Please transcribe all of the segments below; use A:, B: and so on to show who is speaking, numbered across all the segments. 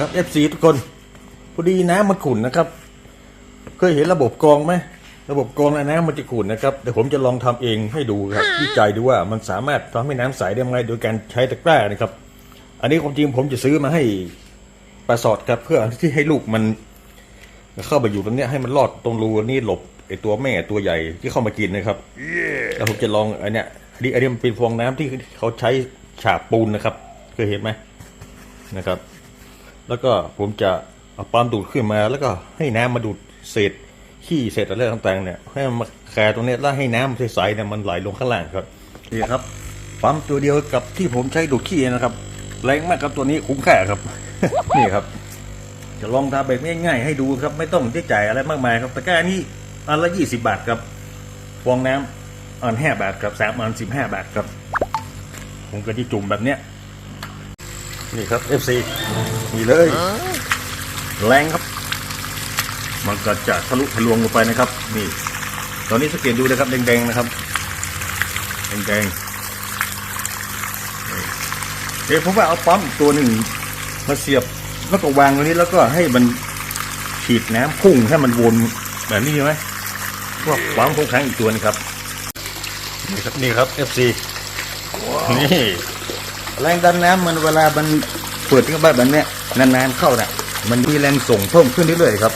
A: ครับ FC ทุกคนพอดีน้ำมันขุ่นนะครับ เคยเห็นระบบกรองไหมระบบกรองน้ำมันจะขุ่นนะครับเดี๋ยวผมจะลองทำเองให้ดูครับวิจัยดูว่ามันสามารถทำให้น้ำใสได้ไหมโดยการใช้ตะกร้านะครับ อันนี้ความจริงผมจะซื้อมาให้ปลาสอดครับ เพื่อที่ให้ลูกมันเข้าไปอยู่ตรงเนี้ยให้มันรอดตรงรูนี่หลบไอตัวแม่ตัวใหญ่ที่เข้ามากินนะครับแล้วผมจะลองไอเนี้ยอันนี้อันนี้มันเป็นฟองน้ำที่เขาใช้ฉาบปูนนะครับ เคยเห็นไหมนะครับ แล้วก็ผมจะเอาปั๊มดูดขึ้นมา แล้วก็ให้น้ำมาดูดเศษขี้เศษอะไรต่างๆเนี่ยให้มันมาแคร์ตรงนี้แล้วให้น้ำใสๆเนี่ยมันไหลลงข้างล่างครับนี่ครับปั๊มตัวเดียวกับที่ผมใช้ดูดขี้นะครับ แรงมากครับตัวนี้คุ้มค่าครับ นี่ครับ จะลองทำแบบง่ายๆให้ดูครับ ไม่ต้องใช้จ่ายอะไรมากมายครับตะกร้านี้อันละยี่สิบาทครับฟองน้ำอันห้าบาทครับสามอันสิบห้าบาทครับผมก็ที่จุ่มแบบเนี้ย นี่ครับ FC นี่เลย แรงครับ มันก็จะทะลุทะลวงลงไปนะครับ นี่ ตอนนี้สังเกตดูนะครับแดงๆนะครับแดงๆนี่เดี๋ยวผมว่าเอาปั๊มอีกตัวหนึ่งมาเสียบแล้วก็วางตรงนี้แล้วก็ให้มันฉีดน้ำพุ่งให้มันวนแบบนี้ใช่ไหมพวกปั๊มพุ่งค้างอีกตัวนึงครับ นี่ครับนี่ครับ FC นี่ แรงดันน้ำมันเวลามันเปิดทิ้งบ้านแบบเนี้ยนานๆเข้าน่ะมันมีแรงส่งเพิ่มขึ้นเรื่อยๆครับ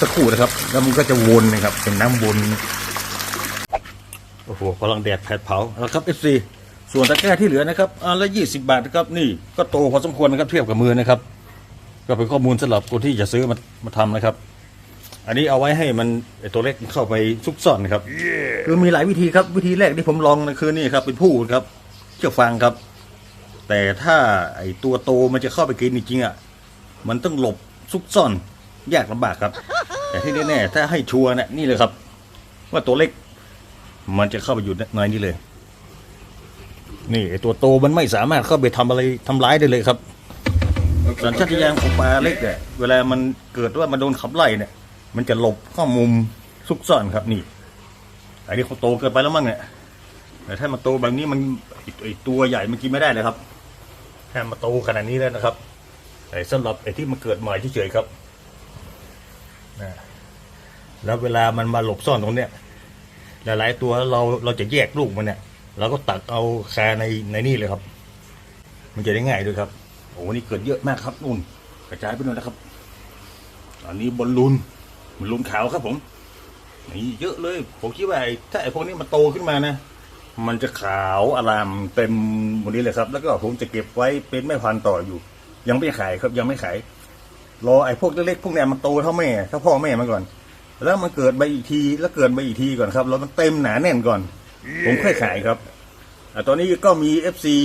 A: สักครู่นะครับ แล้วมันก็จะวนนะครับเป็นน้ำวนโอ้โหพลังแดดแผดเผาแล้วครับ FC ส่วนตะแกร้าที่เหลือนะครับอันละยี่สิบาทนะครับนี่ก็โตพอสมควรนะครับเทียบกับมือนะครับ ก็เป็นข้อมูลสำหรับคนที่จะซื้อมามาทำนะครับ อันนี้เอาไว้ให้มันไอ้ตัวเล็กเข้าไปซุกซ่อนนะครับคือมีหลายวิธีครับวิธีแรกที่ผมลองนะคือนี่ครับเป็นผู้ครับเชือกฟางครับ แต่ถ้าไอตัวโตมันจะเข้าไปกินจริงๆอะมันต้องหลบซุกซ่อนยากลำบากครับ แต่ที่แน่ๆถ้าให้ชัวร์เนี่ยนี่เลยครับ ว่าตัวเล็ก มันจะเข้าไปอยู่ในนี้เลย นี่ไอตัวโตมันไม่สามารถเข้าไปทำอะไรทำร้ายได้เลยครับสัญชาตญาณของปลาเล็กเนี่ยเวลามันเกิดว่ามันโดนขับไล่เนี่ย มันจะหลบเข้ามุมซุกซ่อนครับนี่ไอ้นี่เขาโตเกินไปแล้วมั้งเนี่ยแต่ถ้ามาโตแบบนี้มันไอ้ไอตัวใหญ่มันกินไม่ได้เลยครับ ถ้ามาโตขนาดนี้แล้วนะครับแต่สำหรับไอ้ที่มันเกิดใหม่เฉยๆครับนะแล้วเวลามันมาหลบซ่อนตรงเนี้ยหลายๆตัวเราเราจะแยกลูกมันเนี่ยเราก็ตักเอาคาในในนี่เลยครับ มันจะได้ง่ายด้วยครับโอ้โหนี่เกิดเยอะมากครับนู่นกระจายไปหมดแล้วครับอันนี้บอลลูนบอลลูนขาวครับผมนี่เยอะเลย ผมคิดว่าไอ้ถ้าไอ้พวกนี้มันโตขึ้นมานะ มันจะขาวอารามเต็มหมดนี้เลยครับ แล้วก็ผมจะเก็บไว้เป็นแม่พันธุ์ต่ออยู่ ยังไม่ขายครับยังไม่ขายรอไอ้พวกเล็กๆพวกเนี้ยมันโตเท่าแม่เท่าพ่อแม่มันก่อน แล้วมันเกิดใบอีกทีแล้วเกิดใบอีกทีก่อนครับแล้วมันเต็มหนาแน่นก่อน ผมค่อยขายครับอตอนนี้ก็มีเอฟซี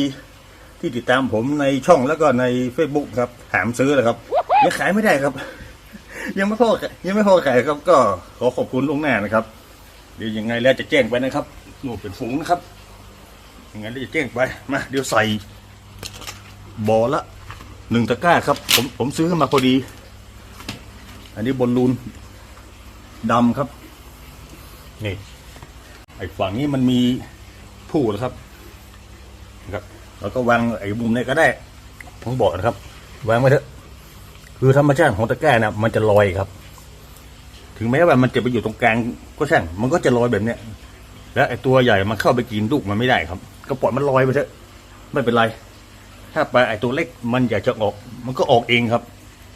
A: ที่ติดตามผมในช่องแล้วก็ใน Facebook ครับถามซื้อเลยครับยังขายไม่ได้ครับ ยังไม่พอยังไม่พอขายครับ ก็ขอขอบคุณล่วงหน้านะครับเดี๋ยวยังไงแล้วจะแจ้งไปนะครับ หนูเป็นฝูงนะครับอยังไงแล้วจะแจ้งไปมาเดี๋ยวใส่บอละหนึ่งตะกร้าครับ ผมผมซื้อมาพอดี อันนี้บอลลูนดำครับ นี่ ไอ้ฝั่งนี้มันมีผู้นะครับนะครับ แล้วก็วางไอ้มุมนี้ก็ได้ผมบอกนะครับ วางไว้เถอะ คือธรรมชาติของตะแกร้เนี่ยมันจะลอยครับ ถึงแม้ว่ามันจะไปอยู่ตรงกลางก็ช่าง มันก็จะลอยแบบเนี้ย แล้วไอ้ตัวใหญ่มันเข้าไปกินลูกมันไม่ได้ครับ ก็ปล่อยมันลอยไปเถอะไม่เป็นไร ถ้าไปไอ้ตัวเล็กมันอยากจะออก มันก็ออกเองครับ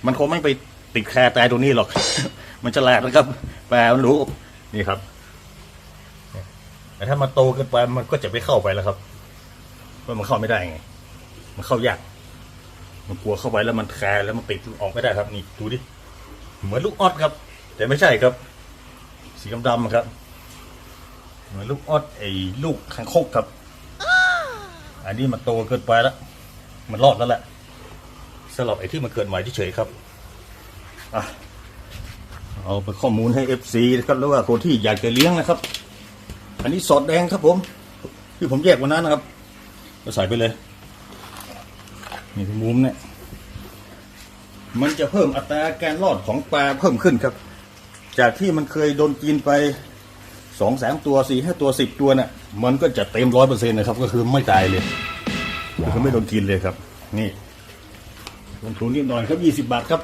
A: มันคงไม่ไปติดแคร์ตายตัวนี้หรอก มันฉลาดนะครับ แปลมันรู้นี่ครับแต่ถ้ามันโตเกินไปมันก็จะไม่เข้าไปแล้วครับเพราะมันเข้าไม่ได้ไง มันเข้ายากมันกลัวเข้าไปแล้วมันแคร์แล้วมันติดออกไม่ได้ครับ นี่ดูดิเหมือนลูกออดครับ แต่ไม่ใช่ครับ สีดำๆครับ หมือนลูกออดไอ้ลูกคางคกครับ อันนี้มันโตเกินไปแล้วมันรอดแล้วแหละสำหรับไอ้ที่มันเกิดใหม่เฉยๆครับอะเอาไปข้อมูลให้เอฟซีนะครับแล้วว่าคนที่อยากจะเลี้ยงนะครับ อันนี้สอดแดงครับผม ที่ผมแยกวันนั้นนะครับก็ใส่ไปเลยนี่ที่มุมเนี่ยมันจะเพิ่มอัตราการรอดของปลาเพิ่มขึ้นครับ จากที่มันเคยโดนกินไป สองสามตัวสี่ห้าตัวสิบตัวน่ะมันก็จะเต็มร้อยเปอร์เซ็นต์นะครับ ก็คือไม่ตายเลยก็คือไม่โดนกินเลยครับ นี่ลงทุนนิดหน่อยครับยี่สิบาทครับ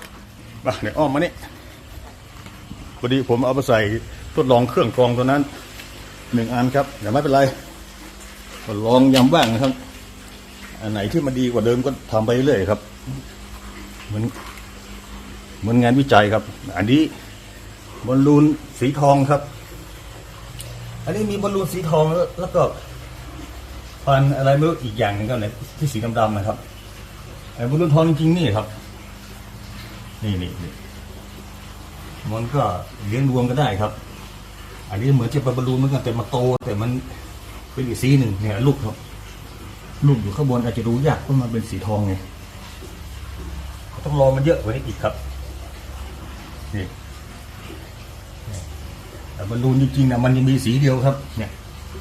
A: มาเดี๋ยวอ้อมมานี่พอดีผมเอาไปใส่ทดลองเครื่องกรองตัวนั้นหนึ่งอันครับเดี๋ยวไม่เป็นไรลองยำบ้างนะครับ อันไหนที่มันดีกว่าเดิมก็ทำไปเรื่อยครับ เหมือนเหมือนงานวิจัยครับ อันนี้บอลลูนสีทองครับ อันนี้มีบอลลูนสีทองแล้วแล้วก็พันอะไรไม่รู้อีกอย่างหนึงก็เนี่ยที่สีดำๆนะครับไอ้บอลลูนทองจริงๆนี่ครับ นี่นี่นี่มันก็เลี้ยงรวมก็ได้ครับ อันนี้เหมือนจะเป็นบอลลูนเหมือนกันแต่มาโต แต่มันเป็นอีกสีหนึ่งเนี่ยลูกครับ ลูกอยู่ข้างบนอาจจะดูยากเพราะมันเป็นสีทองไงต้องรอมันเยอะกว่านี้อีกครับนี่ แต่บอลลูนจริงๆนะมันยังมีสีเดียวครับ เนี่ย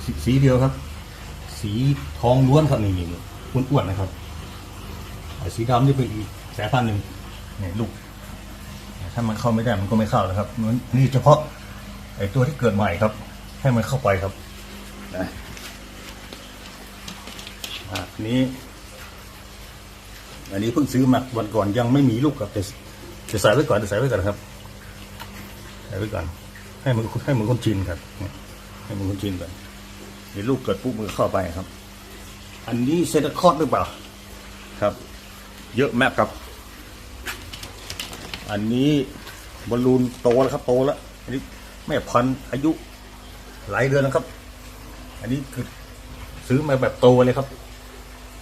A: สสีเดียวครับ สีทองล้วนครับนี่นี่อ้วนๆนะครับสีดำนี่เป็นอีกสายพันธุ์หนึ่งเนี่ยลูกถ้ามันเข้าไม่ได้มันก็ไม่เข้าแล้วครับนนี่เฉพาะไอ้ตัวที่เกิดใหม่ครับ ให้มันเข้าไปครับนะอะอันนี้ อันนี้เพิ่งซื้อมาวันก่อนยังไม่มีลูกครับจะจะใส่ไว้ก่อนจะใส่ไว้ก่อนครับใส่ไว้ก่อน ให้มันให้มันคนชินครับเนี่ยให้มันคนชินก่อนเดี๋ยวลูกเกิดปุ๊บมือเข้าไปครับ อันนี้เซตคอร์ดหรือเปล่า ครับ เยอะมากครับ อันนี้บอลลูนโตแล้วครับ โตแล้วอันนี้แม่พันธุ์อายุหลายเดือนแล้วครับ อันนี้คือซื้อมาแบบโตเลยครับ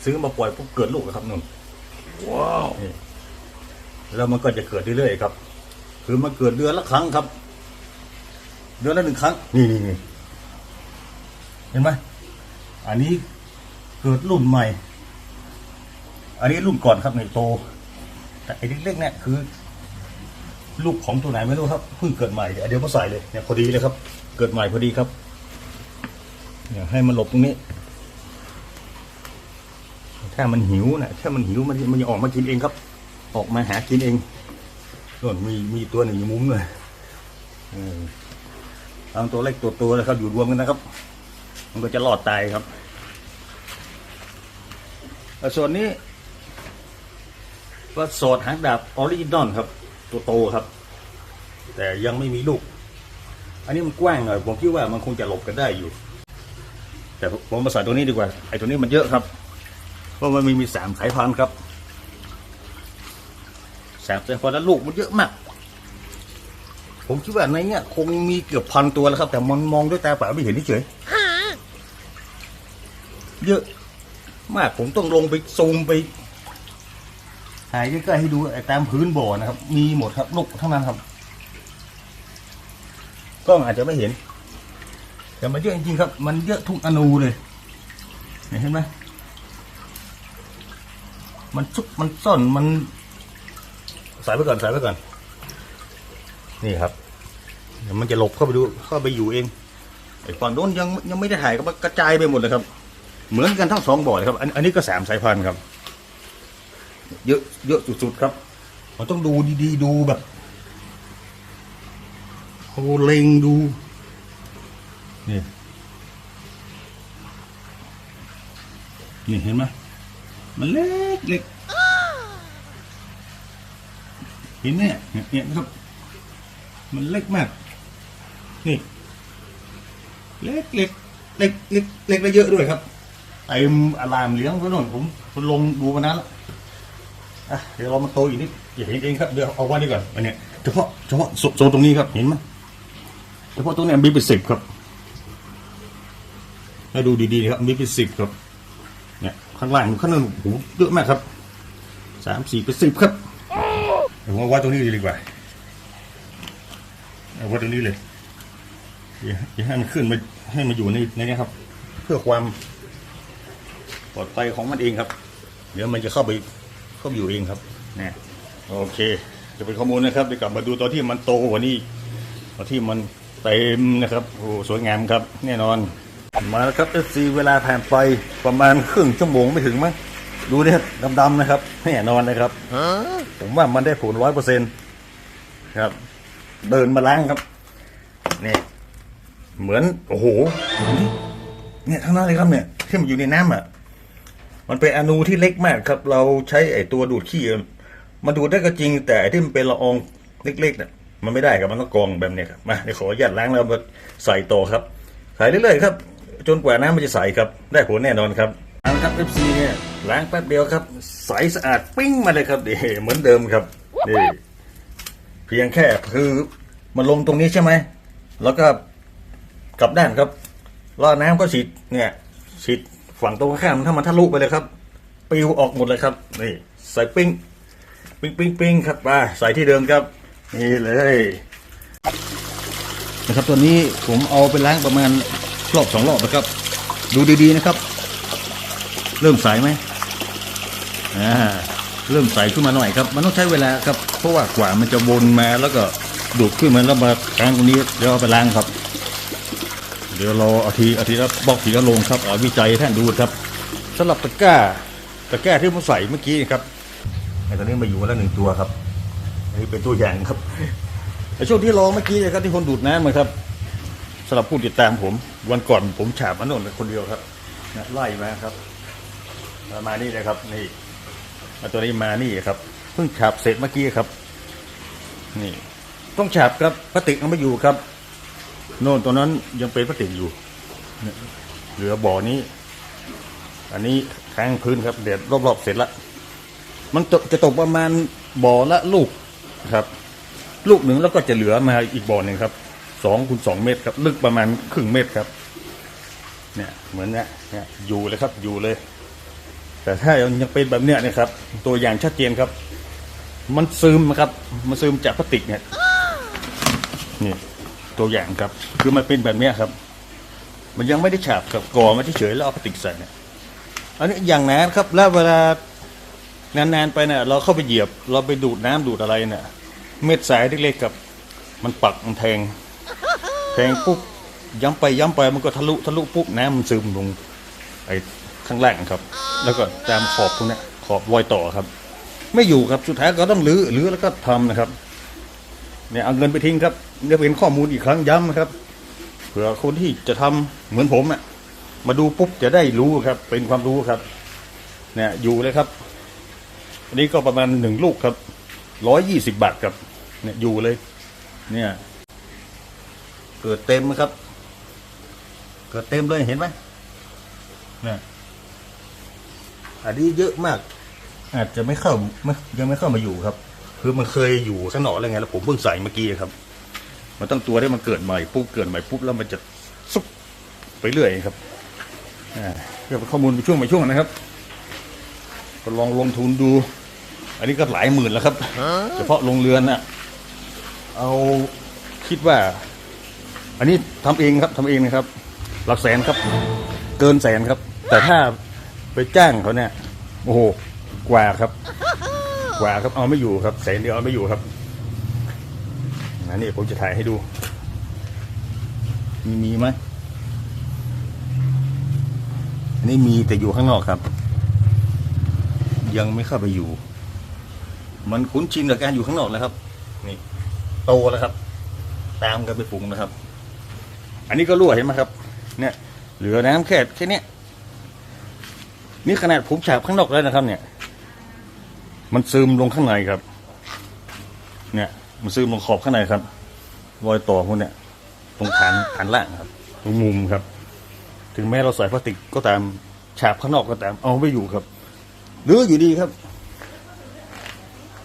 A: ซื้อมาปล่อยปุ๊บเกิดลูกแล้วครับนุ่นว้าวนี่แล้วมันก็จะเกิดเรื่อยๆครับ คือมันเกิดเดือนละครั้งครับ เดือนละหนึ่งครั้ง นี่นี่นี่เห็นไหมอันนี้เกิดรุ่นใหม่ อันนี้รุ่นก่อนครับในโต แต่ไอ้เล็กๆเนี่ยคือ ลูกของตัวไหนไม่รู้ครับเพิ่งเกิดใหม่เดี๋ยวเดี๋ยวมาใส่เลยเนี่ยพอดีเลยครับ เกิดใหม่พอดีครับเนี่ยให้มันหลบตรงนี้ ถ้ามันหิวนะถ้ามันหิวมันมันจะออกมากินเองครับ ออกมาหากินเองส่วนมีมีตัวหนึ่งอยู่มุมเลยเออ ทั้งตัวเล็กตัวโตนะครับอยู่รวมกันนะครับ มันก็จะรอดตายครับส่วนนี้ก็โสดหางดาบออริจินอลครับ ตัวโตครับ แต่ยังไม่มีลูก อันนี้มันกว้างหน่อยผมคิดว่ามันคงจะหลบกันได้อยู่ แต่ผมมาใส่ตัวนี้ดีกว่าไอ้ตัวนี้มันเยอะครับ เพราะมันมีมีสามสายพันธุ์ครับสามสายพันธุ์แล้วลูกมันเยอะมาก ผมคิดว่าในเนี้ยคงมีเกือบพันตัวแล้วครับ แต่มันมองด้วยตาเปล่าไม่เห็นเฉยเยอะ มากผมต้องลงไปซูมไปถ่ายใกล้ๆให้ดูไอ้ตามพื้นบ่อนะครับ มีหมดครับลูกทั้งนั้นครับกล้องอาจจะไม่เห็น แต่มันเยอะจริงๆครับ มันเยอะทุกอนูเลยเห็นไหมมันซุกมันซ่อนมันใส่ไว้ก่อนใส่ไว้ก่อน นี่ครับ เดี๋ยวมันจะหลบเข้าไปดูเข้าไปอยู่เองไอ้ฝั่งโน้นยังยังไม่ได้ถ่ายก็กระจายไปหมดเลยครับ เหมือนกันทั้งสองบ่อเลยครับ อันอันนี้ก็สามสายพันธุ์ครับ เยอะเยอะสุดๆครับมันต้องดูดีๆดูแบบโหเล็งดูนี่นี่เห็นไหมมันเล็กเล็กเห็นไหมเนี่ยเนี่ยนะครับ มันเล็กมาก นี่เล็กเล็กเล็กเล็กเล็กและเยอะด้วยครับไอ้อารามเลี้ยงก็นู่นผมผมลงดูมานานแล้วอะเดี๋ยวเรามาโตอีกนิดอย่าเห็นเองครับเดี๋ยวเอาไว้นี่ก่อนอันเนี้ยเฉพาะเฉพาะโซนตรงนี้ครับเห็นไหมเฉพาะตรงนี้มีเป็นสิบครับให้ดูดีๆครับมีเป็นสิบครับเนี่ยข้างล่างข้างนั้นโอ้โหเยอะมากครับสามสี่เป็นสิบครับเดี๋ยวผมเอาไว้ตรงนี้ดีกว่า เอาไว้ตรงนี้เลยอย่าอย่าให้มันขึ้นมาให้มันอยู่ในในนี้ครับ เพื่อความปลอดภัยของมันเองครับ เดี๋ยวมันจะเข้าไปเข้าไปอยู่เองครับนะโอเค จะเป็นข้อมูลนะครับเดี๋ยวกลับมาดูตอนที่มันโตกว่านี้ตอนที่มันเต็มนะครับโอ้สวยงามครับ แน่นอนมาแล้วครับเอซีเวลาผ่านไปประมาณครึ่งชั่วโมงไม่ถึงมั้งดูเนี่ยดำๆนะครับแน่นอนนะครับผมว่ามันได้ผลร้อยเปอร์เซ็นต์ครับ เดินมาล้างครับนี่เหมือนโอ้โหเนี่ยทั้งนั้นเลยครับเนี่ยที่มันอยู่ในน้ำอะ มันเป็นอนูที่เล็กมากครับ เราใช้ไอ้ตัวดูดขี้มันดูดได้ก็จริง แต่ไอ้ที่มันเป็นละอองเล็กๆเนี่ยมันไม่ได้ครับมันต้องกรองแบบนี้ครับมาเดี๋ยวขออนุญาตล้างแล้วมาใส่ต่อครับใส่เรื่อยๆครับ จนกว่าน้ำมันจะใสครับ ได้ผลแน่นอนครับล้างครับ FC เนี่ยล้างแป๊บเดียวครับ ใสสะอาดปิ้งมาเลยครับนี่เหมือนเดิมครับนี่ เพียงแค่คือมันลงตรงนี้ใช่ไหม แล้วก็กลับด้านครับล้วน้ำก็ฉีดเนี่ยฉีดฝั่งตรงข้ามถ้ามันทะลุไปเลยครับปิวออกหมดเลยครับนี่ใส่ปิ้งปิ้งปิ้งปิ้งครับมาใส่ที่เดิมครับ นี่เลยนะครับตัวนี้ผมเอาไปล้างประมาณรอบสองรอบนะครับ ดูดีๆนะครับ เริ่มใสไหมอ่า เริ่มใสขึ้นมาหน่อยครับ มันต้องใช้เวลาครับเพราะว่ากว่ามันจะวนมาแล้วก็ดูดขึ้นมาแล้วมาค้างตรงนี้เดี๋ยวเอาไปล้างครับ เดี๋ยวเราอาทีเอาทีละบอกทีละลงครับเอาวิจัยท่านดูครับสำหรับตะกร้าตะกร้าที่ผมใส่เมื่อกี้ครับไอ้ตัวนี้มาอยู่แล้วหนึ่งตัวครับอันนี้เป็นตัวอย่างครับในช่วงที่รอเมื่อกี้นะครับที่คนดูดน้ำนะครับสำหรับผู้ติดตามผม วันก่อนผมฉาบมันนนคนเดียวครับไล่มาครับ มานี่นะครับนี่ มาตัวนี้มานี่ครับเพิ่งฉาบเสร็จเมื่อกี้ครับ นี่ ต้องฉาบครับพลาสติกยังไม่อยู่ครับ โน่นตัวนั้นยังเป็นพลาสติกอยู่เหลือบ่อนี้ อันนี้ค้างพื้นครับเดี๋ยวรอบๆเสร็จละมันจะตกประมาณบ่อละลูกครับ ลูกหนึ่งแล้วก็จะเหลือมาอีกบ่อหนึ่งครับสองคูณสองเมตรครับ ลึกประมาณครึ่งเมตรครับ เนี่ย เหมือนเนี้ยเนี่ยอยู่เลยครับอยู่เลย แต่ถ้ายังเป็นแบบเนี้ยนะครับ ตัวอย่างชัดเจนครับ มันซึมนะครับ มันซึมจากพลาสติกเนี่ยนี่ตัวอย่างครับ คือมันเป็นแบบเนี้ยครับ มันยังไม่ได้ฉาบกับก่อมาเฉยๆแล้วเอาพลาสติกใส่เนี่ยอันนี้อย่างนั้นครับ แล้วเวลานานๆไปเนี่ยเราเข้าไปเหยียบ เราไปดูดน้ำดูดอะไรเนี่ยเม็ดสายเล็กๆกับ มันปักมันแทง แทงปุ๊บย้ำไปย้ำไปมันก็ทะลุทะลุปุ๊บน้ำมันซึมลงไอ ข้างล่างครับ แล้วก็ตามขอบพวกเนี้ยขอบรอยต่อครับ ไม่อยู่ครับสุดท้ายก็ต้องรื้อรื้อแล้วก็ทำนะครับเนี่ยเอาเงินไปทิ้งครับเนี่ยเป็นข้อมูลอีกครั้งย้ำนะครับเผื่อคนที่จะทำเหมือนผมอะมาดูปุ๊บจะได้รู้ครับ เป็นความรู้ครับ เนี่ยอยู่เลยครับอันนี้ก็ประมาณหนึ่งลูกครับร้อยยี่สิบบาทครับ เนี่ยอยู่เลย เนี่ย เกิดเต็มนะครับ เกิดเต็มเลยเห็นไหมเนี่ย อันนี้เยอะมาก อาจจะไม่เข้าไม่ยังไม่เข้ามาอยู่ครับ คือมันเคยอยู่ข้างนอกแล้วไงแล้วผมเพิ่งใส่เมื่อกี้ครับ มันต้องตัวที่มันเกิดใหม่ปุ๊บเกิดใหม่ปุ๊บแล้วมันจะซุบไปเรื่อยครับอ่าเพื่อเป็นข้อมูลไปช่วงไปช่วงนะครับ ก็ลองลงทุนดู อันนี้ก็หลายหมื่นแล้วครับ เฉพาะโรงเรือนน่ะเอาคิดว่า อันนี้ทำเองครับทำเองนะครับ หลักแสนครับ เกินแสนครับ แต่ถ้า ไปจ้างเขาเนี่ย โอ้โหกว่าครับ กว่าครับเอาไม่อยู่ครับแสนเดียวเอาไม่อยู่ครับอันนี้ผมจะถ่ายให้ดู มีมีไหมอันนี้มีแต่อยู่ข้างนอกครับ ยังไม่เข้าไปอยู่ มันคุ้นชินกับการอยู่ข้างนอกแล้วครับ นี่โตแล้วครับ ตามกันไปปรุงนะครับ อันนี้ก็รั่วเห็นไหมครับ เนี่ย เหลือน้ำแค่แค่นี้ นี่ขนาดผมฉาบข้างนอกแล้วนะครับ เนี่ย มันซึมลงข้างในครับ เนี่ย มันซึมลงขอบข้างในครับรอยต่อพวกเนี่ย ตรงฐานฐานล่างครับ ตรงมุมครับ ถึงแม้เราใส่พลาสติกก็ตามฉาบข้างนอกก็ตาม เอาไม่อยู่ครับหรืออยู่ดีครับ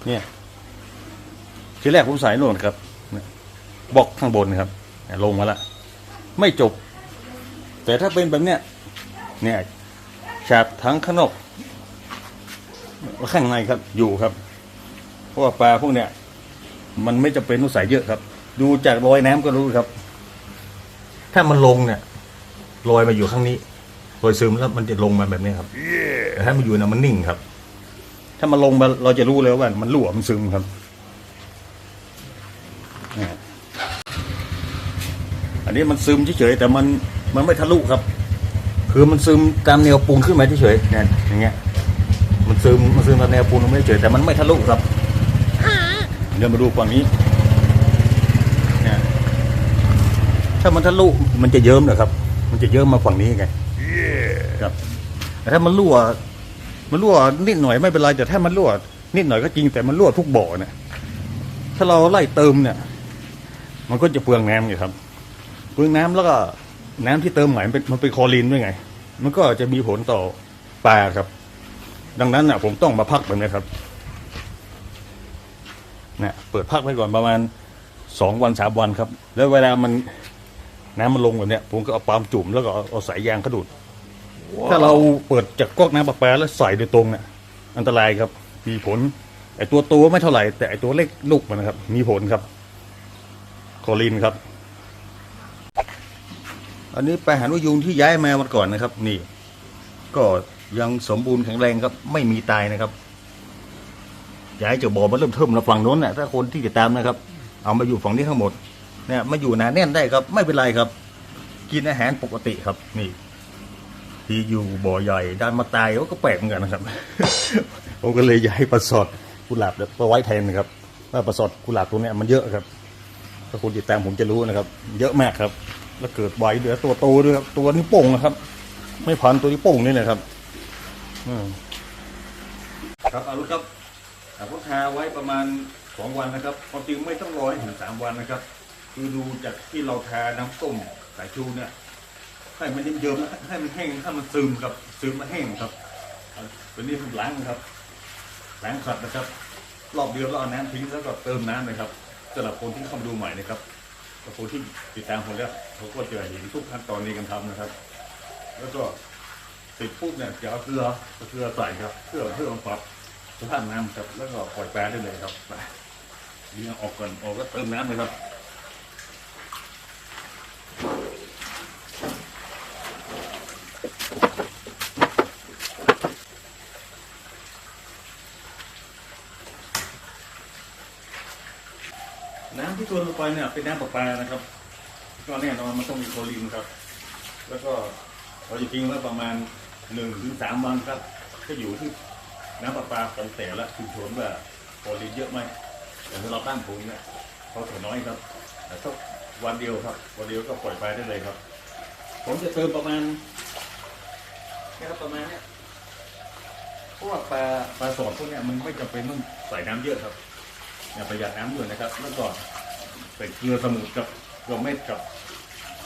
A: เนี่ยทีแรกผมใส่โน่นครับเนี่ยบล็อกข้างบนครับเนี่ยลงมาละไม่จบ แต่ถ้าเป็นแบบเนี้ยเนี่ย ฉาบทั้งข้างนอกและข้างในครับอยู่ครับ เพราะว่าปลาพวกเนี้ยมันไม่จำเป็นต้องใส่เยอะครับ ดูจากรอยน้ำก็รู้ครับ ถ้ามันลงเนี่ยรอยมาอยู่ข้างนี้รอยซึมแล้วมันจะลงมาแบบนี้ครับแต่ถ้ามันอยู่นะมันนิ่งครับ ถ้ามันลงมาเราจะรู้เลยว่า มันรั่วมันซึมครับอันนี้มันซึมเฉยๆแต่มันมันไม่ทะลุครับ คือมันซึมตามแนวปูนขึ้นมาเฉยๆเนี่ยอย่างเงี้ย มันซึมมันซึมตามแนวปูนมันไม่เฉยแต่มันไม่ทะลุครับ เดี๋ยวมาดูฝั่งนี้เนี่ยถ้ามันทะลุมันจะเยิ้มนะครับ มันจะเยิ้มมาฝั่งนี้ไงครับแต่ถ้ามันรั่ว มันรั่วนิดหน่อยไม่เป็นไรแต่ถ้ามันรั่วนิดหน่อยก็จริงแต่มันรั่วทุกบ่อเนี่ยถ้าเราไล่เติมเนี่ย มันก็จะเปลืองน้ำอยู่ครับ เปลืองน้ำแล้วก็ น้ำที่เติมใหม่มันเป็นมันเป็นคลอรีนด้วยไง มันก็จะมีผลต่อปลาครับ ดังนั้นน่ะ ผมต้องมาพักแบบนี้ครับนี่เปิดพักไว้ก่อนประมาณสองวันสามวันครับ แล้วเวลามันน้ำมันลงแบบเนี้ยผมก็เอาปาล์มจุ่มแล้วก็เอาสายยางกระดูด ถ้าเราเปิดจากก๊อกน้ำประปาแล้วใส่โดยตรงเนี่ยอันตรายครับ มีผลไอตัวตัวไม่เท่าไหร่ แต่ไอตัวเล็กลูกมันนะครับ มีผลครับคอรีนครับ อันนี้ปลาหานุยุงที่ย้ายมาวันก่อนนะครับ นี่ ก็ยังสมบูรณ์แข็งแรงครับ ไม่มีตายนะครับย้ายจากบ่อมาเริ่มเทิมแล้วฝั่งโน้นน่ะถ้าคนที่จะตามนะครับ เอามาอยู่ฝั่งนี้ทั้งหมดเนี่ยมาอยู่หนาแน่นได้ครับ ไม่เป็นไรครับ กินอาหารปกติครับ นี่ ที่อยู่บ่อใหญ่ดันมาตายก็แปลกเหมือนกันนะครับผมก็เลยย้ายปลาสอดกุหลาบเนี่ยมาไว้แทนนะครับว่าปลาสอดกุหลาบตัวนี้มันเยอะครับถ้าคุณติดตามผมจะรู้นะครับ เยอะมากครับ แล้วเกิดไวเหลือตัวโตด้วยครับตัวนี้โป่งนะครับ ไม่พันตัวนี้โป่งนี่นะครับครับเอาลูกครับผมก็ทาไว้ประมาณสองวันนะครับความจริงไม่ต้องรอให้ถึงสามวันนะครับ คือดูจากที่เราทาน้ำต้มสายชูเนี่ยให้มันเยิ้มๆให้มันแห้งให้มันซึมครับซึมมาแห้งครับเอาตัวนี้ผมล้างครับล้างขัดนะครับ รอบเดียวแล้วเอาน้ำทิ้งแล้วก็เติมน้ำนะครับสำหรับคนที่เข้ามาดูใหม่นะครับ กับคนที่ติดตามผมแล้วเขาก็จะเห็นทุกขั้นตอนในการทำนะครับ แล้วก็ติดปุ๊บเนี่ยจะเอาเกลือเอเกลือใส่ครับเพื่อเพื่อปรับสภาพน้ำครับ แล้วก็ปล่อยแปรได้เลยครับไปดีเอาออกก่อนออกก็เติมน้ำเลยครับ น้ำที่ตัวลงไปเนี่ยเป็นน้ำประปานะครับ ก็แน่นอนมันต้องมีโคลอรีนครับ แล้วก็เราจะทิ้งไว้ประมาณหนึ่งถึงสามวันครับ ก็อยู่ที่น้ำประปาของแต่ละชุมชนว่าโคลอรีนเยอะไหมแต่ถ้าเราตั้งปุ๋ยเนี่ยเขาถือน้อยครับแต่สักวันเดียวครับ วันเดียวก็ปล่อยไปได้เลยครับ ผมจะเติมประมาณนี่ครับประมาณเนี้ยพว่าปลาปลาสดพวกเนี้ยมันไม่จำเป็นต้องใส่น้ำเยอะครับ อย่าประหยัดน้ำด้วยนะครับ แล้วก็ใส่เกลือสมุนกับเกลือเม็ดกับ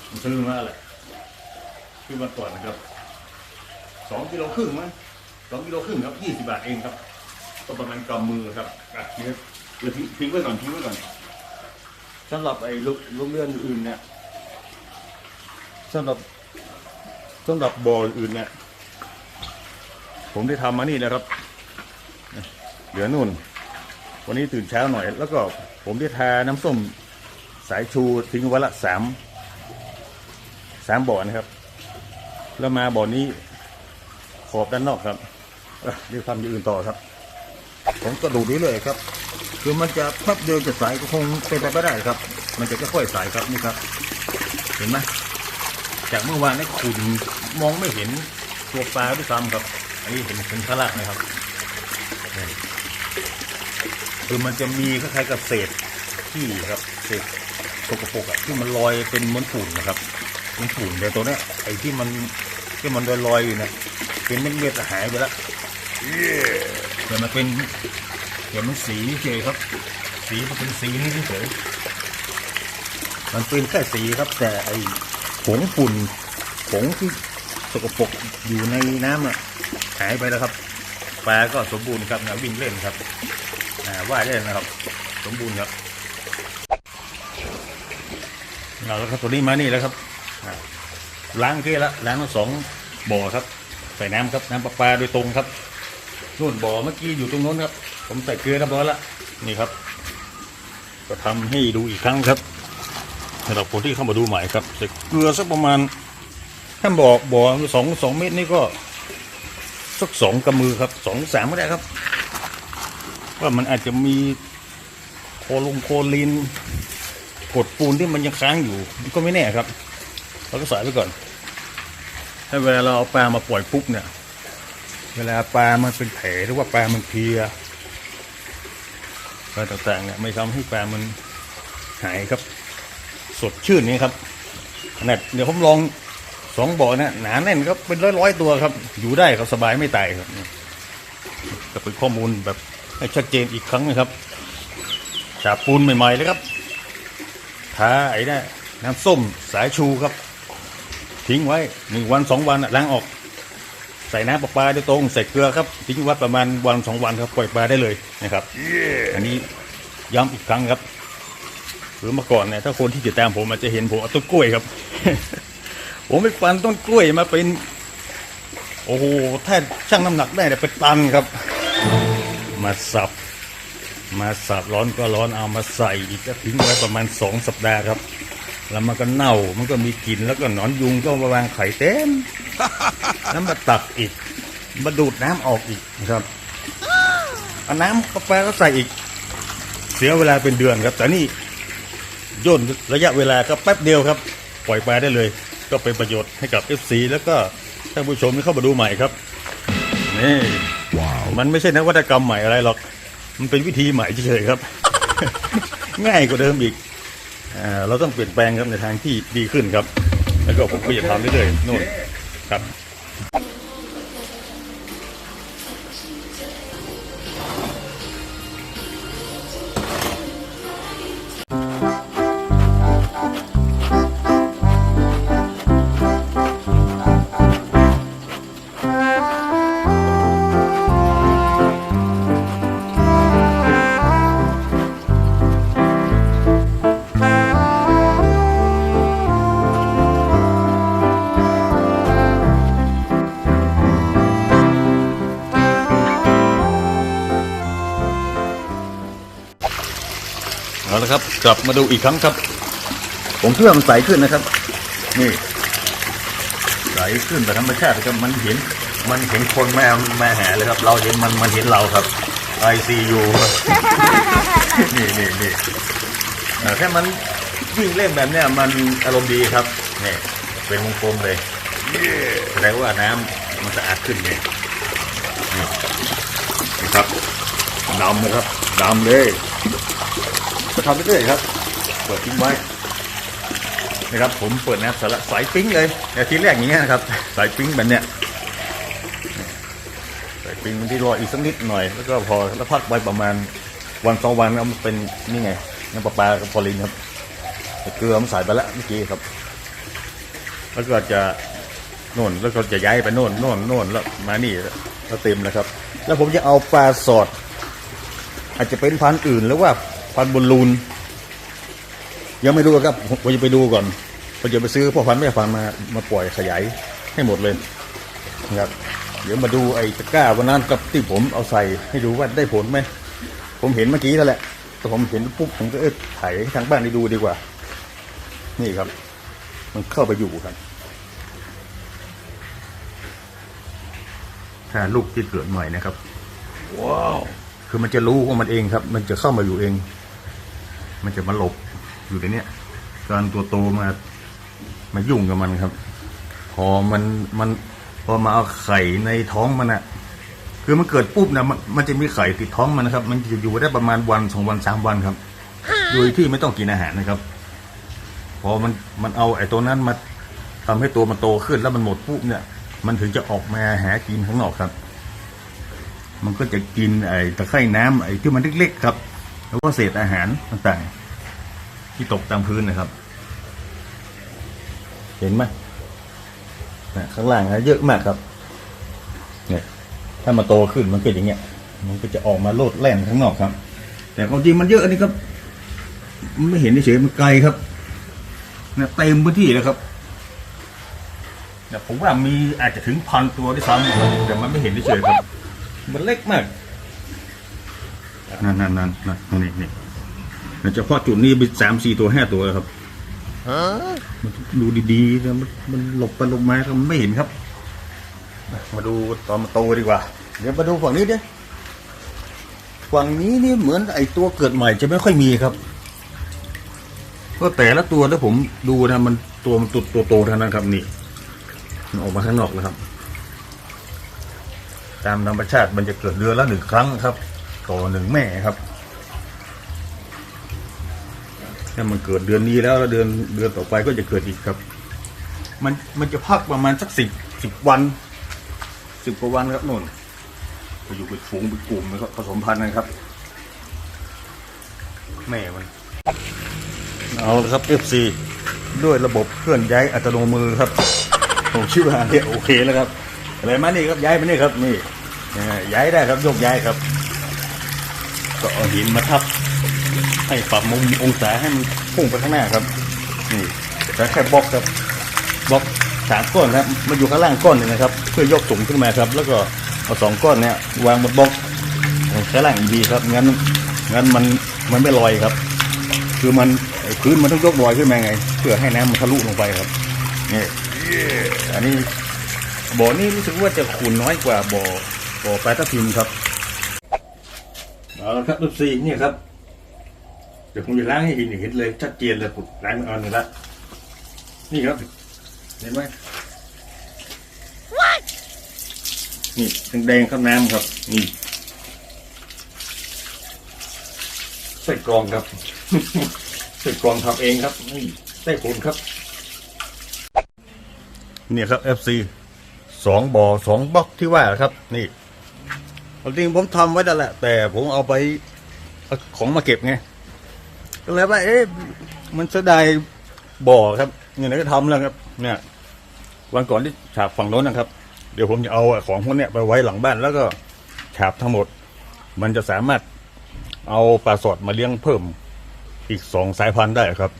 A: มันซื้อมาอะไรคือมาก่อนนะครับสองกิโลครึ่งมั้งสองกิโลครึ่งครับยี่สิบาทเองครับก็ประมาณกำมือครับอะเดี๋ยเดี๋ยวทิ้งไว้ก่อนทิ้งไว้ก่อนสำหรับไอ้ลูกลูกเลื่อนอื่นเนี่ยสำหรับสำหรับบ่ออื่นเนี่ยผมได้ทำมานี่นะครับ เหลือนู่น วันนี้ตื่นเช้าหน่อย แล้วก็ผมได้ทาน้ำส้มสายชูทิ้งไว้ละสามสามบ่อนะครับ แล้วมาบ่อนี้ขอบด้านนอกครับเรียกทำอย่างอื่นต่อครับ ผมก็ดูนี้เลยครับ คือมันจะพับเดียวจะใสก็คงเป็นไปไม่ได้ครับ มันจะค่อยๆใสครับนี่ครับ เห็นไหมจากเมื่อวานนี้ขุนมองไม่เห็นตัวปลาด้วยซ้ำครับ อันนี้เห็นเป็นขละนะครับ คือมันจะมีคล้ายๆกับเศษที่ครับเศษสกปรกอะที่มันลอยเป็นเหมือนฝุ่นนะครับเหมันฝุ่นแต่ตัวเนี้ยไอ้ที่มันที่มันลอยลอยๆอยู่เนี่ยเป็นเม็ดๆอะหายไปแล้วเดี๋ยวมันเป็นเดี๋ยวมันสีเฉยครับ สีมันเป็นสีนี่เฉยมันเป็นแค่สีครับ แต่ไอ้ผงฝุ่นผงที่สกปรกอยู่ในน้ำอะหายไปแล้วครับปลาก็สมบูรณ์ครับนะวิ่งเล่นครับ อ่าว่ายได้นะครับ สมบูรณ์ครับเอาแล้วครับตัวนี้มานี่แล้วครับล้างเกลือล้วล้างทั้งสองบ่อครับ ใส่น้ำครับน้ำประปาโดยตรงครับนู่นบ่อเมื่อกี้อยู่ตรงโน้นครับ ผมใส่เกลือเรียบร้อยล้วนี่ครับ ก็ทำให้ดูอีกครั้งครับสำหรับคนที่เข้ามาดูใหม่ครับใส่เกลือสักประมาณถ้าบ่อบ่อสองสองเม็ดนี่ก็สักสองกำมือครับสองสามก็ได้ครับ ว่ามันอาจจะมีโคลงโคลินกดปูนที่มันยังค้างอยู่ก็ไม่แน่ครับเราก็ใส่ไปก่อนถ้าเวลาเราเอาปลามาปล่อยปุ๊บเนี่ย เวลาปลามันเป็นแผลหรือว่าปลามันเพลียอะไรต่างๆเนี่ยไม่ทำให้ปลามันหายครับ สดชื่นนี่ครับขนาดเดี๋ยวผมลองสองบ่อเนะหนาแน่นครับเป็นร้อยๆตัวครับ อยู่ได้ครับสบายไม่ตายครับจะเป็นข้อมูลแบบ ให้ชัดเจนอีกครั้งนะครับฉาบปูนใหม่ๆเลยครับทาไอ้นี่น้ำส้มสายชูครับ ทิ้งไว้หนึ่งวันสองวันล้างออก ใส่น้ำประปาโดยตรงใส่เกลือครับทิ้งไว้ประมาณวันสองวันครับปล่อยปลาได้เลยนะครับอันนี้ย้ำอีกครั้งครับหรือเมื่อก่อนเนี่ยถ้าคนที่ติดตามผมอาจจะเห็นผมเอาต้นกล้วยครับ ผมไปฟันต้นกล้วยมาเป็น โอ้โหถ้าช่างน้ำหนักได้เนี่ยเป็นตันครับ มาสับ มาสับร้อนก็ร้อนเอามาใส่อีกก็ทิ้งไว้ประมาณสองสัปดาห์ครับ แล้วมันก็เน่ามันก็มีกลิ่นแล้วก็หนอนยุงก็มาวางไข่เต็มแล้วมาตักอีกมาดูดน้ำออกอีกนะครับเอาน้ำกาแฟก็ใส่อีก เสียเวลาเป็นเดือนครับ แต่นี่ย่นระยะเวลาก็แป๊บเดียวครับ ปล่อยปลาได้เลย ก็เป็นประโยชน์ให้กับ FC แล้วก็ท่านผู้ชมที่เข้ามาดูใหม่ครับนี่ มันไม่ใช่นวัตกรรมใหม่อะไรหรอก มันเป็นวิธีใหม่เฉยๆครับ ง่ายกว่าเดิมอีกอ่าเราต้องเปลี่ยนแปลงครับในทางที่ดีขึ้นครับ แล้วก็ผมก็จะทำเรื่อยๆนู่นครับ กลับมาดูอีกครั้งครับ ผมเพื่อมันใสขึ้นนะครับ นี่ ใสขึ้นแบบธรรมชาติครับมันเห็น มันเห็นคนแม่แม่แห่เลยครับ เราเห็นมันมันเห็นเราครับไอซียูนี่นี่นี่เอ่แค่มันวิ่งเล่นแบบเนี้ยมันอารมณ์ดีครับนี่เป็นวงกลมเลยแสดงว่าน้ำมันสะอาดขึ้นเนี่ยนี่นะครับดำนะครับดำเลย ทำไปเรื่อยๆครับ เปิดทิ้งไว้นะครับผมเปิดน้ำสาระสายปิ้งเลยแต่ทีแรกอย่างเงี้ยนะครับ สายปิ้งแบบเนี้ยสายปิ้งที่รออีกสักนิดหน่อย แล้วก็พอแล้วพักไว้ประมาณวันสองวันแล้วมันเป็นนี่ไงน้ำปลาปลากับพอลินครับเกลือมันใส่ไปแล้วเมื่อกี้ครับ แล้วก็จะโน่นแล้วก็จะย้ายไปโน่นโน่นโน่นแล้วมานี่แล้วเต็มแล้วครับ แล้วผมจะเอาปลาสอดอาจจะเป็นพันธุ์อื่นหรือว่า พันธุ์บอลลูน ยังไม่รู้ครับผมผมจะไปดูก่อนผมจะไปซื้อพ่อพันธุ์แม่พันธุ์มามาปล่อยขยายให้หมดเลยนะครับเดี๋ยวมาดูไอ้ตะกร้าวันนั้นกับที่ผมเอาใส่ให้ดูว่าได้ผลไหมผมเห็นเมื่อกี้นั่นแหละแต่ผมเห็นปุ๊บผมก็เออถ่ายให้ทางบ้านได้ดูดีกว่า นี่ครับ มันเข้าไปอยู่ครับถ้าลูกที่เกิดใหม่นะครับ ว้าว คือมันจะรู้ของมันเองครับ มันจะเข้ามาอยู่เอง มันจะมาหลบอยู่ในเนี้ยการตัวโตมามายุ่งกับมันครับ พอมันมันพอมาเอาไข่ในท้องมันอะคือมันเกิดปุ๊บนะมันมันจะมีไข่ติดท้องมันนะครับ มันจะอยู่ได้ประมาณวันสองวันสามวันครับ โดยที่ไม่ต้องกินอาหารนะครับ พอมันมันเอาไอ้ตัวนั้นมาทำให้ตัวมันโตขึ้นแล้วมันหมดปุ๊บเนี่ย มันถึงจะออกมาหากินข้างนอกครับ มันก็จะกินไอ้ตะไคร่น้ำไอ้ที่มันเล็กๆครับ แล้วก็เศษอาหารต่างๆ ที่ตกตามพื้นนะครับ เห็นไหมนะข้างล่างนะเยอะมากครับ เนี่ย ถ้ามาโตขึ้นมันก็อย่างเงี้ย มันก็จะออกมาโลดแล่นข้างนอกครับ แต่ความจริงมันเยอะนี่ครับมันไม่เห็นเฉยมันไกลครับเนี่ยเต็มพื้นที่แล้วครับแต่ผมว่ามีอาจจะถึงพันตัวด้วยซ้ำแต่มันไม่เห็นเฉยครับ มันเล็กมาก นั่นนั่นนั่นนั่นนี่นี่แต่เฉพาะจุดนี้เป็นสามสี่ตัวห้าตัวครับมันดูดีๆนะมันมันหลบไปหลบมาครับมันไม่เห็นครับ มาดูตอนมันโตดีกว่า เดี๋ยวมาดูฝั่งนี้ดิฝั่งนี้นี่เหมือนไอ้ตัวเกิดใหม่จะไม่ค่อยมีครับก็แต่ละตัวถ้าผมดูนะ มันตัวมันตุดตัวโตเท่านั้นครับนี่มันออกมาข้างนอกแล้วครับ ตามธรรมชาติมันจะเกิดเดือนละหนึ่งครั้งครับ ต่อหนึ่งแม่ครับถ้ามันเกิดเดือนนี้แล้วแล้วเดือนเดือนต่อไปก็จะเกิดอีกครับ มันมันจะพักประมาณสักสิบสิบวันสิบกว่าวันครับนุ่นไปอยู่เป็นฝูงเป็นกลุ่มนะครับผสมพันธุ์นะครับ แม่มัน เอาละครับ FC ด้วยระบบเคลื่อนย้ายอัตโนมือครับผมคิดว่าเนี่ยโอเคแล้วครับอะไรมานี่ครับย้ายมานี่ครับนี่ย้ายได้ครับโยกย้ายครับ ก็เอาหินมาทับ ให้ปรับมุมองศาให้มันพุ่งไปข้างหน้าครับ นี่แล้วแค่บล็อกครับบล็อกสามก้อนครับมันอยู่ข้างล่างก้อนหนึงนะครับ เพื่อยกสูงขึ้นมาครับ แล้วก็เอาสองก้อนเนี่ยวางบนบล็อกข้างล่างอีครับงั้นงั้นมันมันไม่ลอยครับ คือมันพื้นมันต้องยกลอยขึ้นมาไง เพื่อให้น้ำมันทะลุลงไปครับนี่อันนี้บ่อนี้รู้สึกว่าจะขุนน้อยกว่าบ่อบ่อปลาทับทิมครับ เอาละครับลูกซีนี่ครับ เดี๋ยวผมจะล้างให้เห็นเห็นเลยชัดเจนเลยผมล้างมันเอาหนึ่งละนี่ครับ เห็นไหมนี่แดงๆครับน้ำครับ นี่ใส่กรองครับใส่กรองทำเองครับนี่ใส่ผลครับเนี่ยครับ FC สองบ่อสองบล็อกที่ว่าครับ นี่ จริงผมทำไว้แล้วแหละ แต่ผมเอาไปเอาของมาเก็บไงก็เลยว่า เอ๊ะมันเสียดายบ่อครับเนี่ยก็ทำแล้วครับ เนี่ย วันก่อนที่ฉาบฝั่งโน้นนะครับ เดี๋ยวผมจะเอาของพวกเนี้ยไปไว้หลังบ้านแล้วก็ฉาบทั้งหมด มันจะสามารถเอาปลาสดมาเลี้ยงเพิ่มอีกสองสายพันธุ์ได้ครับ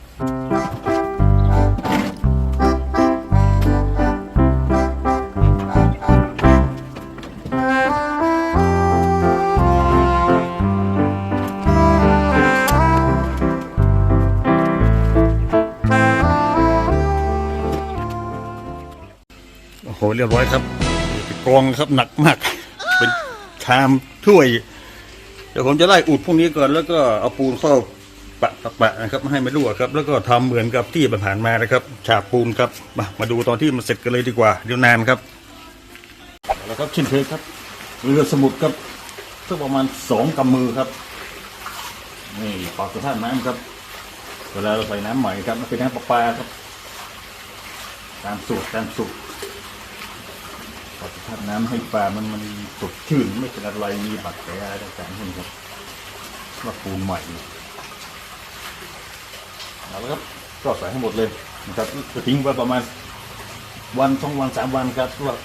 A: ยบร้อยครับกรองครับหนักมาก เป็นชามถ้วย เดี๋ยวผมจะไล่อุดพวกนี้ก่อนแล้วก็เอาปูนเข้าปะปะปะนะครับไม่ให้มันรั่วครับ แล้วก็ทำเหมือนกับที่ผ่านมานะครับ ฉาบปูนครับ มามาดูตอนที่มันเสร็จกันเลยดีกว่าเดี๋ยวนานครับเอาแล้วครับเช่นเคยครับเรือสมุดครับสักประมาณสองกำมือครับนี่ปรับสภาพน้ำครับ เวลาเราใส่น้ำใหม่ครับมันเป็นน้ำประปาครับ ตามสูตรตามสูตร ปรับสภาน้ำให้ปลามันมันสดชื่นไม่เป็นอะไรมีบาดแผลอะไรต่างๆนี่ครับว่าปูนใหม่เอาละครับก็ใส่ให้หมดเลยนะครับจะทิ้งไว้ประมาณวันสองวันสามวันครับว่า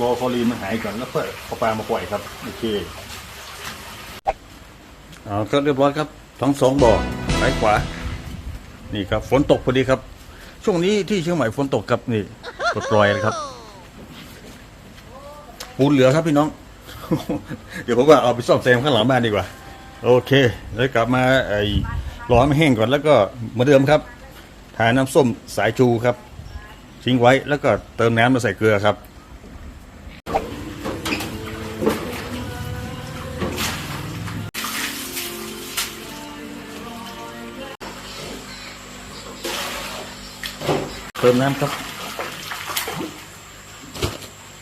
A: รอคอรีนมันหายก่อนแล้วก็เอาปลามาปล่อยครับโอเคเอาก็เรียบร้อยครับทั้งสองบ่อซ้ายขวา นี่ครับฝนตกพอดีครับ ช่วงนี้ที่เชียงใหม่ฝนตกครับนี่ปลดปล่อยนะครับ ปูนเหลือครับพี่น้อง เดี๋ยวผมว่าเอาไปซ่อมแซมข้างหลังบ้านดีกว่า โอเค แล้วกลับมาไอ้รอให้มันแห้งก่อนแล้วก็เหมือนเดิมครับทาน้ำส้มสายชูครับทิ้งไว้แล้วก็เติมน้ำมาใส่เกลือครับ เติมน้ำครับ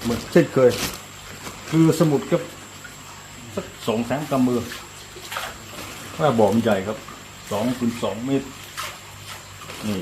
A: เหมือนเช่นเคย คือสมุดกับสักสองแสนกำมือว่าบ่อมันใหญ่ครับสองคูณสองเมตรนี่